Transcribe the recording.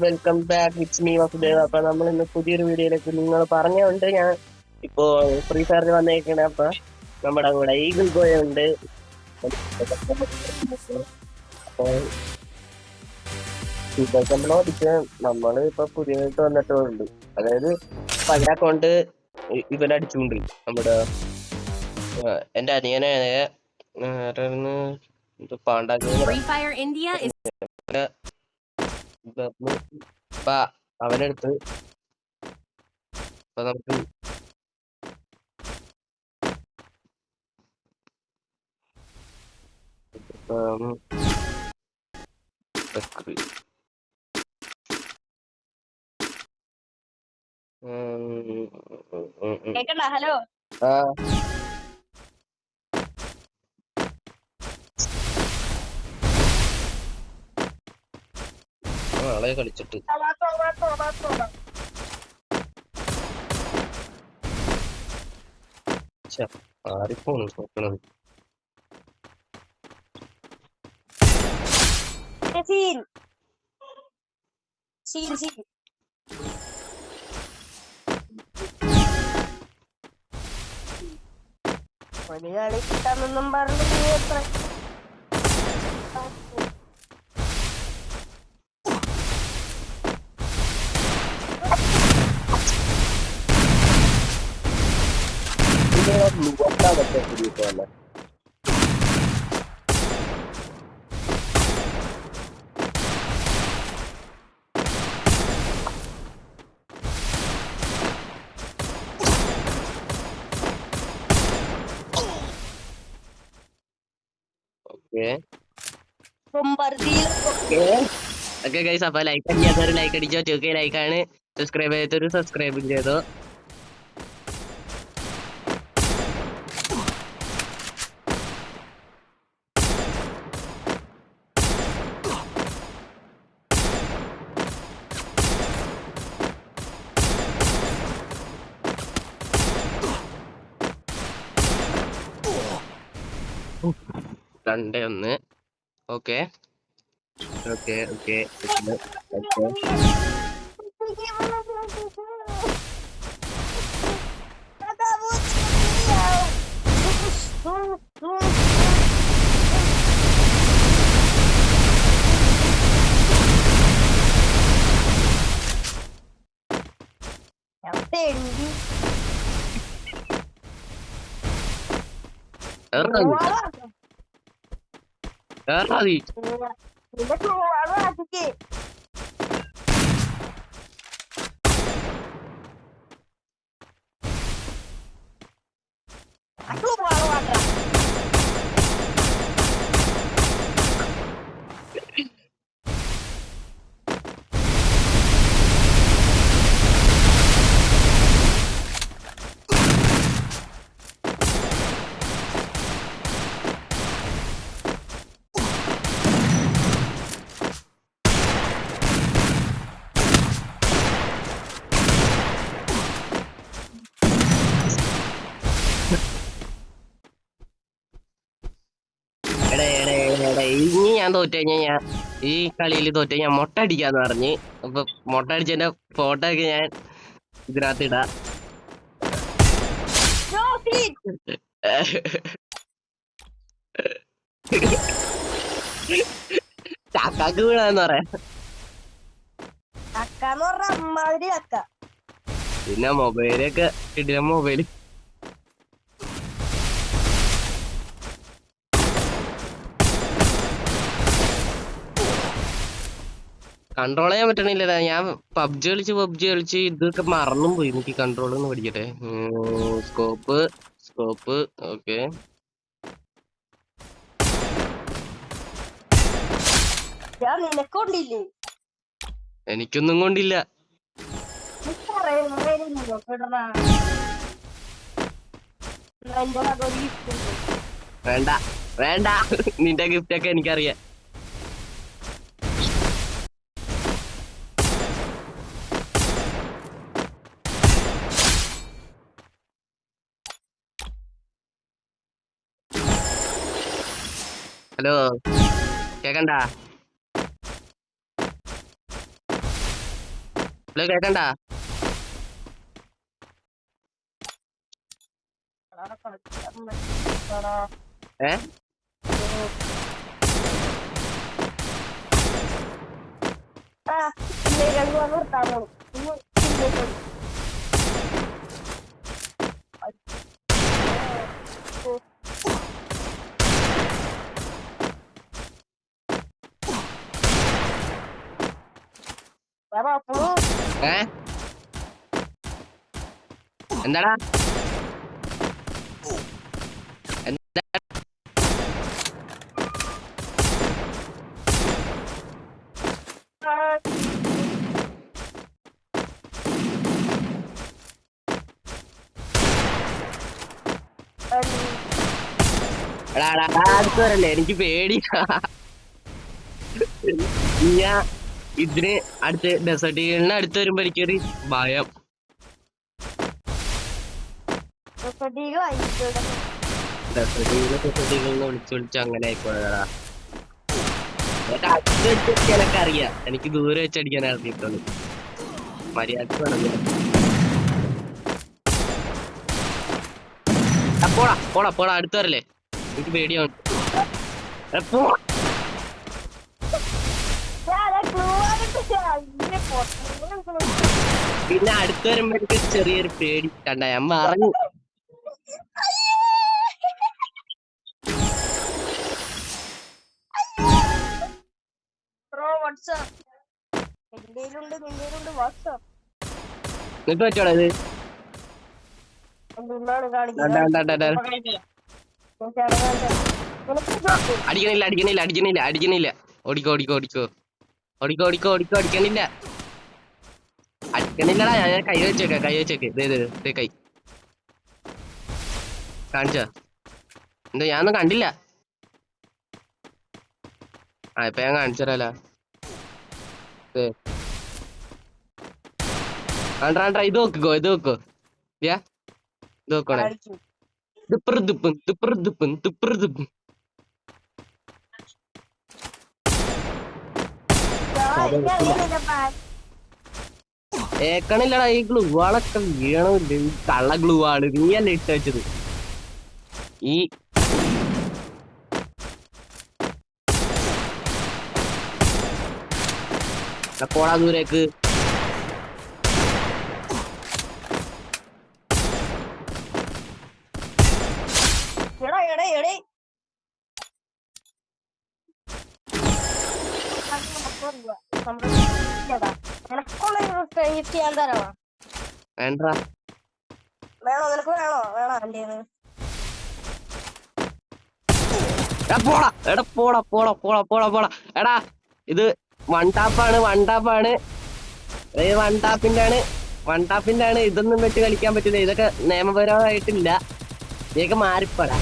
Welcome back it's me Vasudeva അപ്പൊ നമ്മൾ ഇന്ന് പുതിയൊരു വീഡിയോയിലേക്ക് നിങ്ങൾ പറഞ്ഞുകൊണ്ട് ഞാൻ ഇപ്പോ ഫ്രീ ഫയറിൽ വന്നേക്കണ. അപ്പൊ നമ്മുടെ കൂടെ ഈഗിൾ ബോയ് ഉണ്ട്. ഓടിച്ച് നമ്മൾ ഇപ്പൊ പുതിയതായിട്ട് വന്നിട്ടുണ്ട് അതായത് പഴയ അക്കൗണ്ട് ഇവനടിച്ചുകൊണ്ട് നമ്മുടെ എന്റെ അനിയനായ ആ, അപ്പൊ അവനെടുത്ത് നമുക്ക് ഇപ്പം. കേക്കണ്ട? ഹലോ? ആ. നാളെ കളിച്ചിട്ട്. ആരിപ്പോണ് നോക്കണത്? സീൻ സീൻ സീൻ ഒരു കളി കിട്ടാമെന്നും പറഞ്ഞു They not move up now that they're pretty far left. Okay. From Brazil. Okay. Okay guys అబ్బాయి లైక్ అని చేశారు లైక్ అడిచో చూకే లైక్ అని సబ్స్క్రైబ్ అవుతారు సబ్స్క్రైబ్ చేయదు രണ്ട് ഒന്ന്. ഓക്കെ. ഓക്കെ ഓക്കെ ഓക്കെ ഏറാതി നിന്റെ ചൂടാണ് ആക്കിക്ക് ചൂടാണ് വേണ്ട എടേ എടേ എടേ, എടേ ഇനി ഞാൻ തോറ്റു കഴിഞ്ഞാൽ ഞാൻ ഈ കളിയിൽ തോറ്റു ഞാൻ മുട്ട അടിക്കാന്ന് പറഞ്ഞ്. അപ്പൊ മുട്ട അടിച്ചതിന്റെ ഫോട്ടോ ഒക്കെ ഞാൻ ഇതിനകത്ത് ഇടാ ചക്കാക്ക് വീണാന്ന് പറയാ. പിന്നെ മൊബൈലൊക്കെ ഇടിയ മൊബൈൽ കൺട്രോൾ ചെയ്യാൻ പറ്റണില്ലടാ. ഞാൻ പബ്ജി കളിച്ച് പബ്ജി കളിച്ച് ഇതൊക്കെ മറന്നും പോയി എനിക്ക് കൺട്രോൾ ഒന്ന് പഠിക്കട്ടെ. സ്കോപ്പ് സ്കോപ്പ് ഓക്കെ എനിക്കൊന്നും കൊണ്ടില്ല. വേണ്ട വേണ്ട. നിന്റെ ഗിഫ്റ്റ് ഒക്കെ എനിക്കറിയാം. ഹലോ കേക്കണ്ട? ഹലോ കേക്കണ്ട. ഏ? ആ, ഏ? എന്താടാ? എനിക്ക് പേടിയാ. ഇതിന് അടുത്ത് ഡെസേർട്ട് ഈഗിളിന് അടുത്ത് വരുമ്പോ എനിക്കൊരു ഭയം. ഡെസേർട്ട് ഈഗിൾ ഡെസേർട്ട് ഈഗിളിന്ന് വിളിച്ച് വിളിച്ച് അങ്ങനെ ആയിപ്പോയതാ. എനിക്ക് അടുത്ത് വെച്ച് എനിക്ക് അറിയാം. എനിക്ക് ദൂരെ വെച്ച് അടിക്കാൻ മര്യാദയ്ക്ക് പറഞ്ഞു പോടാ പോടാ പോടാ അടുത്ത് വരല്ലേ? എനിക്ക് പേടിയാണ് പോടാ. പിന്നെ അടുത്ത് വരുമ്പോഴത്തേക്ക് ചെറിയൊരു പേടി. കണ്ട ഞാൻ പറഞ്ഞു പറ്റോടാ ഇത്? അടിക്കണില്ല അടിക്കണില്ല അടിക്കണില്ല അടിക്കണില്ല. ഓടിക്കോ ഓടിക്കോ ഓടിക്കോ. ഓടിക്കോ ഓടിക്കോ ഓടിക്കോ അടിക്കണില്ല. അടിക്കണില്ലടാ ഞാൻ കൈ വെച്ചേക്ക കൈ വെച്ചേക്ക്. ദേ ദേ കൈ. കാണിച്ച? എന്താ ഞാനൊന്നും കണ്ടില്ല. ആ ഇപ്പൊ ഞാൻ കാണിച്ചതരാല. ആണ്ട്രാ ഇത് നോക്കിക്കോ ഇത് നോക്കോ ഇത് നോക്കണേ കാണിക്കും. ദിപ്രദിപ്പും ദിപ്രദിപ്പും ദിപ്രദിപ്പും ഞാൻ എനിക്കറിയില്ല ഏക്കണില്ലടാ ഈ ഗ്ലൂ ആളൊക്കെ വീണമില്ല ഈ കള്ള ഗ്ലൂ ആണ് നീയല്ലേ ഇട്ട് വെച്ചത്? ഈ പോടാ ദൂരേക്ക്. നിനക്കുള്ള ഞാൻ വേണ്ടാ വേണോ? നിനക്ക് വേണോ? പോടാ. എടാ പോടാ പോടാ പോടാ പോടാ പോടാ. എടാ ഇത് വൺ ടാപ്പാണ് വൺ ടാപ്പാണ് വൺ ടാപ്പിന്റെ ആണ് വൺ ടാപ്പിന്റെ ആണ്. ഇതൊന്നും വെച്ച് കളിക്കാൻ പറ്റില്ല ഇതൊക്കെ നിയമപരമായിട്ടില്ല. ഇതൊക്കെ മാറിപ്പോടാ.